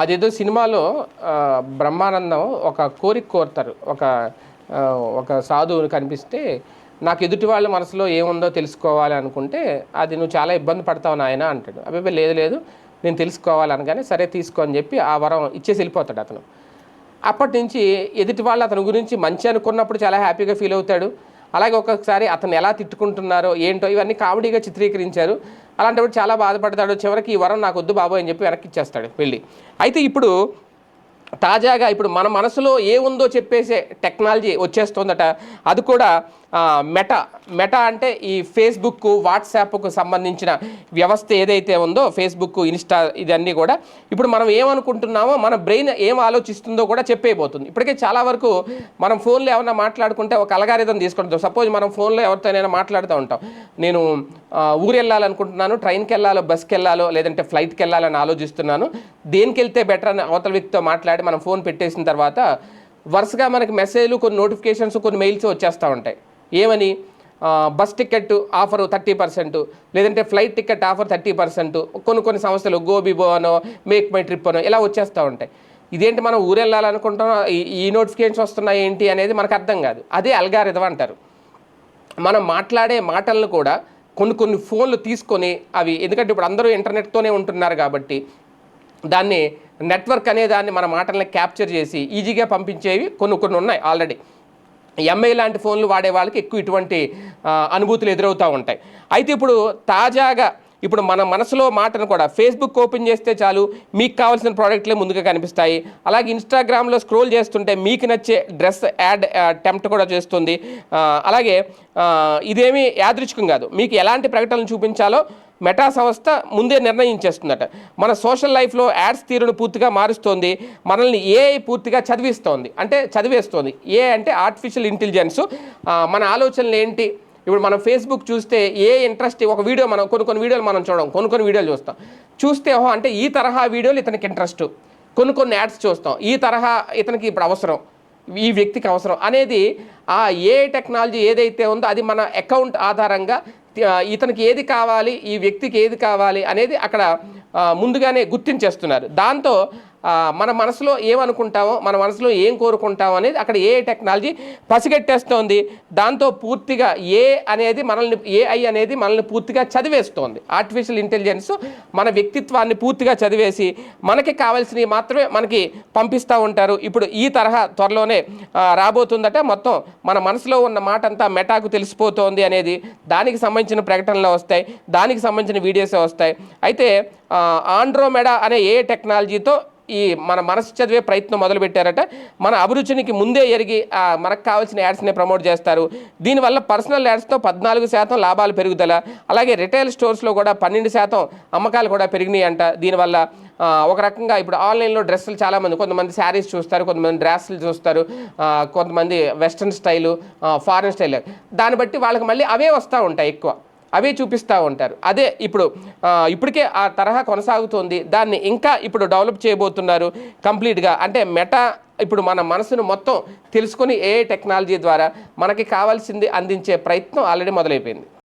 అదేదో సినిమాలో బ్రహ్మానందం ఒక కోరిక కోరుతారు. ఒక ఒక సాధువుని కనిపిస్తే నాకు ఎదుటి వాళ్ళ మనసులో ఏముందో తెలుసుకోవాలి అనుకుంటే అది నువ్వు చాలా ఇబ్బంది పడతావు నాయన అంటాడు. అబ్బాయి లేదు లేదు నేను తెలుసుకోవాలనగానే సరే తీసుకో అని చెప్పి ఆ వరం ఇచ్చేసి వెళ్ళిపోతాడు అతను. అప్పటి నుంచి ఎదుటి వాళ్ళు అతని గురించి మంచి అనుకున్నప్పుడు చాలా హ్యాపీగా ఫీల్ అవుతాడు. అలాగే ఒక్కొక్కసారి అతను ఎలా తిట్టుకుంటున్నారో ఏంటో ఇవన్నీ కామెడీగా చిత్రీకరించారు. అలాంటప్పుడు చాలా బాధపడతాడు. చివరికి ఈ వరం నాకు వద్దు బాబోయ్ అని చెప్పి వెనక్కి ఇచ్చేస్తాడు. వెళ్ళి. అయితే ఇప్పుడు తాజాగా ఇప్పుడు మన మనసులో ఏముందో చెప్పేసే టెక్నాలజీ వచ్చేస్తుందట. అది కూడా మెటా. మెటా అంటే ఈ ఫేస్బుక్ వాట్సాప్కు సంబంధించిన వ్యవస్థ ఏదైతే ఉందో ఫేస్బుక్ ఇన్స్టా ఇదన్నీ కూడా ఇప్పుడు మనం ఏమనుకుంటున్నామో మన బ్రెయిన్ ఏం ఆలోచిస్తుందో కూడా చెప్పేయబోతుంది. ఇప్పటికే చాలా వరకు మనం ఫోన్లో ఏమైనా మాట్లాడుకుంటే ఒక అలగారిథం తీసుకుంటాం. సపోజ్ మనం ఫోన్లో ఎవరితోనైనా మాట్లాడుతూ ఉంటాం. నేను ఊరు వెళ్ళాలనుకుంటున్నాను ట్రైన్కి వెళ్ళాలో బస్కి వెళ్ళాలో లేదంటే ఫ్లైట్కి వెళ్ళాలని ఆలోచిస్తున్నాను. దేనికి వెళ్తే బెటర్ అని అవతల వ్యక్తితో మాట్లాడి మనం ఫోన్ పెట్టేసిన తర్వాత వరుసగా మనకి మెసేజ్లు కొన్ని నోటిఫికేషన్స్ కొన్ని మెయిల్స్ వచ్చేస్తూ ఉంటాయి. ఏమని? Bus ticket offer thirty percent లేదంటే flight ticket offer thirty percent కొన్ని కొన్ని సంస్థలు గోబిబో అనో మేక్ మై ట్రిప్ అనో ఇలా వచ్చేస్తూ ఉంటాయి. ఇదేంటి మనం ఊరు వెళ్ళాలనుకుంటున్నాం ఈ- ఈ నోటిఫికేషన్స్ వస్తున్నాయి ఏంటి అనేది మనకు అర్థం కాదు. అదే అల్గారిథం అంటారు. మనం మాట్లాడే మాటలను కూడా కొన్ని కొన్ని ఫోన్లు తీసుకొని అవి ఎందుకంటే ఇప్పుడు అందరూ ఇంటర్నెట్తోనే ఉంటున్నారు కాబట్టి దాన్ని నెట్వర్క్ అనే దాన్ని మన మాటల్ని క్యాప్చర్ చేసి ఈజీగా పంపించేవి కొన్ని కొన్ని ఉన్నాయి ఆల్రెడీ ఎంఐ లాంటి ఫోన్లు వాడే వాళ్ళకి ఎక్కువ ఇటువంటి అనుభూతులు ఎదురవుతూ ఉంటాయి. అయితే ఇప్పుడు తాజాగా ఇప్పుడు మన మనసులో మాటను కూడా ఫేస్బుక్ ఓపెన్ చేస్తే చాలు మీకు కావాల్సిన ప్రోడక్ట్లే ముందుగా కనిపిస్తాయి. అలాగే ఇన్స్టాగ్రామ్లో స్క్రోల్ చేస్తుంటే మీకు నచ్చే డ్రెస్ యాడ్ టెంప్ట్ కూడా చేస్తుంది. అలాగే ఇదేమి ఇదేమీ యాదృచ్ఛికం కాదు. మీకు ఎలాంటి ప్రకటనలు చూపించాలో మెటా సంస్థ ముందే నిర్ణయించేస్తుందట. మన సోషల్ లైఫ్లో యాడ్స్ తీరును పూర్తిగా మారుస్తోంది. మనల్ని ఏఐ పూర్తిగా చదివిస్తోంది. అంటే చదివేస్తోంది. ఏ అంటే ఆర్టిఫిషియల్ ఇంటెలిజెన్స్. మన ఆలోచనలు ఏంటి? ఇప్పుడు మనం ఫేస్బుక్ చూస్తే ఏ ఇంట్రెస్ట్ ఒక వీడియో మనం కొన్ని కొన్ని వీడియోలు మనం చూడడం కొన్ని కొన్ని వీడియోలు చూస్తాం. చూస్తే ఓహో అంటే ఈ తరహా వీడియోలు ఇతనికి ఇంట్రెస్ట్ కొన్ని కొన్ని యాడ్స్ చూస్తాం. ఈ తరహా ఇతనికి ఇప్పుడు అవసరం. ఈ వ్యక్తికి అవసరం అనేది ఆ ఏ టెక్నాలజీ ఏదైతే ఉందో అది మన అకౌంట్ ఆధారంగా ఇతనికి ఏది కావాలి ఈ వ్యక్తికి ఏది కావాలి అనేది అక్కడ ముందుగానే గుర్తించేస్తున్నారు. దాంతో మన మనసులో ఏమనుకుంటామో మన మనసులో ఏం కోరుకుంటామో అనేది అక్కడ ఏ టెక్నాలజీ పసిగట్టేస్తోంది. దాంతో పూర్తిగా ఏ అనేది మనల్ని ఏఐ అనేది మనల్ని పూర్తిగా చదివేస్తోంది. ఆర్టిఫిషియల్ ఇంటెలిజెన్స్ మన వ్యక్తిత్వాన్ని పూర్తిగా చదివేసి మనకి కావాల్సినవి మాత్రమే మనకి పంపిస్తూ ఉంటారు. ఇప్పుడు ఈ తరహా త్వరలోనే రాబోతుందట మొత్తం మన మనసులో ఉన్న మాట అంతా మెటాకు తెలిసిపోతోంది అనేది దానికి సంబంధించిన ప్రకటనలు వస్తాయి దానికి సంబంధించిన వీడియోస్ వస్తాయి. అయితే ఆండ్రోమెడా అనే ఏ టెక్నాలజీతో ఈ మన మనసు చదివే ప్రయత్నం మొదలుపెట్టారట. మన అభిరుచినికి ముందే ఎరిగి ఆ, మనకు కావాల్సిన యాడ్స్ని ప్రమోట్ చేస్తారు. దీనివల్ల పర్సనల్ యాడ్స్తో పద్నాలుగు శాతం లాభాలు పెరుగుదల అలాగే రిటైల్ స్టోర్స్లో కూడా పన్నెండు శాతం అమ్మకాలు కూడా పెరిగినాయి అంట దీనివల్ల ఒక రకంగా ఇప్పుడు ఆన్లైన్లో డ్రెస్సులు చాలామంది కొంతమంది శారీస్ చూస్తారు కొంతమంది డ్రెస్సులు చూస్తారు కొంతమంది వెస్ట్రన్ స్టైలు ఫారెన్ స్టైల్. దాన్ని బట్టి వాళ్ళకి మళ్ళీ అవే వస్తూ ఉంటాయి ఎక్కువ. అవే చూపిస్తూ ఉంటారు. అదే ఇప్పుడు ఇప్పటికే ఆ తరహా కొనసాగుతోంది. దాన్ని ఇంకా ఇప్పుడు డెవలప్ చేయబోతున్నారు కంప్లీట్గా. అంటే మెటా ఇప్పుడు మన మనసును మొత్తం తెలుసుకొని ఏ టెక్నాలజీ ద్వారా మనకి కావాల్సింది అందించే ప్రయత్నం ఆల్రెడీ మొదలైపోయింది.